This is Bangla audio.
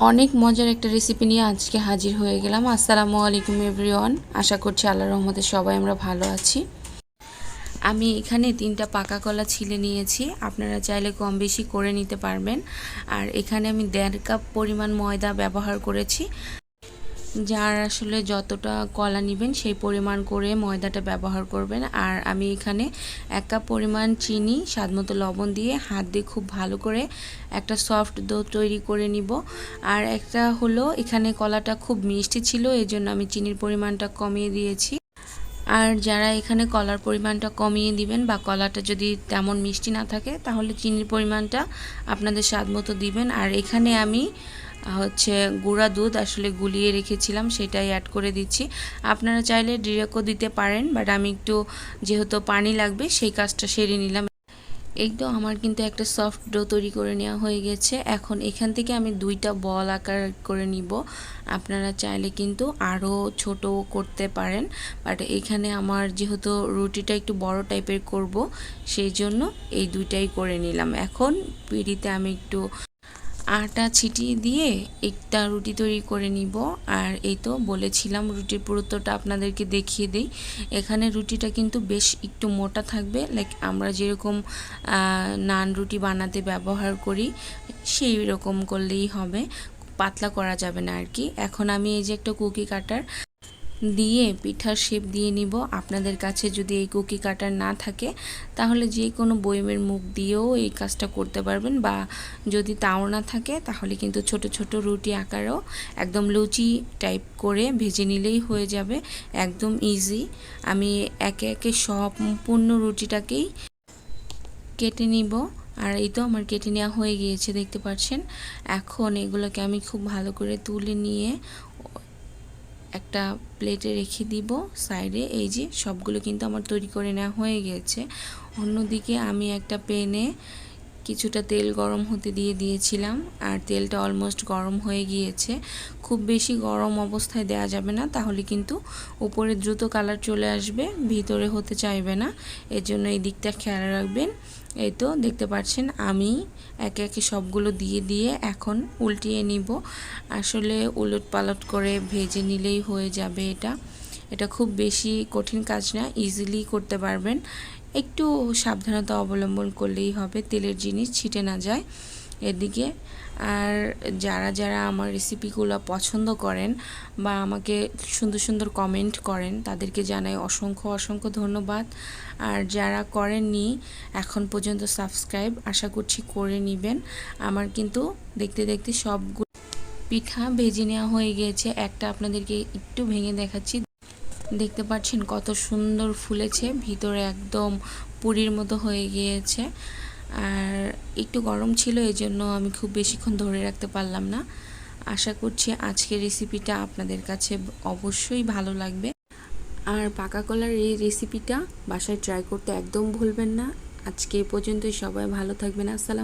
অনেক মজার একটা রেসিপি নিয়ে আজকে হাজির হয়ে গেলাম। আসসালামু আলাইকুম এভরিওয়ান আশা করছি আল্লাহ রহমতে সবাই আমরা ভালো আছি। আমি এখানে তিনটা পাকা কলা ছিলে নিয়েছি। আপনারা চাইলে কম বেশি করে নিতে পারবেন। আর এখানে আমি দেড় কাপ পরিমাণ ময়দা ব্যবহার করেছি। যার আসলে যতটা কলা নেবেন সেই পরিমাণ করে ময়দাটা ব্যবহার করবেন। আর আমি এখানে এক কাপ পরিমাণ চিনি স্বাদমতো লবণ দিয়ে হাত দিয়ে খুব ভালো করে একটা সফট দো তৈরি করে নিব। আর একটা হলো এখানে কলাটা খুব মিষ্টি ছিল এই জন্য আমি চিনির পরিমাণটা কমিয়ে দিয়েছি। আর যারা এখানে কলার পরিমাণটা কমিয়ে দিবেন বা কলাটা যদি তেমন মিষ্টি না থাকে, তাহলে চিনির পরিমাণটা আপনাদের স্বাদ মতো দিবেন। আর এখানে আমি হচ্ছে গুঁড়া দুধ আসলে গুলিয়ে রেখেছিলাম, সেটাই অ্যাড করে দিচ্ছি। আপনারা চাইলে ডিরেক্টও দিতে পারেন বাট আমি একটু যেহেতু পানি লাগবে, সেই কাজটা সেরে নিলাম। তো আমার কিন্তু একটা সফট ডো তৈরি করে নেওয়া হয়ে গেছে। এখন এখান থেকে আমি দুইটা বল আকার করে নিব। আপনারা চাইলে কিন্তু আরও ছোট করতে পারেন বাট এখানে আমার যেহেতু রুটিটা একটু বড় টাইপের করব, সেই জন্য এই দুইটাই করে নিলাম। এখন পিড়িতে আমি একটু আটা ছিটিয়ে দিয়ে একটা রুটি তৈরি করে নিব। আর এই তো বলেছিলাম রুটির পুরুত্বটা আপনাদেরকে দেখিয়ে দিই। এখানে রুটিটা কিন্তু বেশ একটু মোটা থাকবে। লাইক আমরা যেরকম নান রুটি বানাতে ব্যবহার করি, সেই রকম করলেই হবে। পাতলা করা যাবে না আর কি। এখন আমি এই যে একটা কুকি কাটার দিয়ে পিঠার শেপ দিয়ে নিব। আপনাদের কাছে যদি এই কুকি কাটার না থাকে, তাহলে যে কোনো বয়মের মুখ দিয়েও এই কাজটা করতে পারবেন বা যদি তাও না থাকে, তাহলে কিন্তু ছোট ছোট রুটি আকারেও একদম লুচি টাইপ করে ভেজে নিলেই হয়ে যাবে, একদম ইজি আমি একে একে সম্পূর্ণ রুটিটাকেই কেটে নিব। আর এই তো আমার কেটে নেওয়া হয়ে গিয়েছে, দেখতে পাচ্ছেন। এখন এগুলোকে আমি খুব ভালো করে তুলে নিয়ে একটা প্লেটে রেখে দিব সাইডে এই যে সবগুলো কিন্তু আমার তৈরি করে নেওয়া হয়ে গেছে। অন্যদিকে আমি একটা পেনে কিছুটা তেল গরম হতে দিয়ে দিয়েছিলাম আর তেলটা অলমোস্ট গরম হয়ে গিয়েছে। খুব বেশি গরম অবস্থায় দেওয়া যাবে না, তাহলে কিন্তু উপরে দ্রুত কালার চলে আসবে, ভিতরে হতে চাইবে না। এর জন্য এই দিকটা খেয়াল রাখবেন। এই তো দেখতে পাচ্ছেন, আমি একে একে সবগুলো দিয়ে দিয়ে এখন উল্টিয়ে নিব। আসলে উলট পালট করে ভেজে নিলেই হয়ে যাবে এটা। এটা খুব বেশি কঠিন কাজ না ইজিলি করতে পারবেন। একটু সাবধানতা অবলম্বন করলেই হবে, তেলের জিনিস ছিটে না যায় এদিকে। আর যারা যারা আমার রেসিপিগুলো পছন্দ করেন বা আমাকে সুন্দর সুন্দর কমেন্ট করেন, তাদেরকে জানাই অসংখ্য অসংখ্য ধন্যবাদ। আর যারা করেননি, এখন পর্যন্ত সাবস্ক্রাইব আশা করছি করে নেবেন। আমার কিন্তু দেখতে দেখতে সবগুলো পিঠা ভেজে নেওয়া হয়ে গিয়েছে একটা আপনাদেরকে একটু ভেঙে দেখাচ্ছি। দেখতে পাচ্ছেন কত সুন্দর ফুলেছে, ভিতরে একদম পুরীর মতো হয়ে গিয়েছে। আর একটু গরম ছিল এই জন্য আমি খুব বেশিক্ষণ ধরে রাখতে পারলাম না। আশা করছি আজকের রেসিপিটা আপনাদের কাছে অবশ্যই ভালো লাগবে। আর পাকা কলার এই রেসিপিটা বাসায় ট্রাই করতে একদম ভুলবেন না। আজকে এ পর্যন্তই, সবাই ভালো থাকবেন। আসসালাম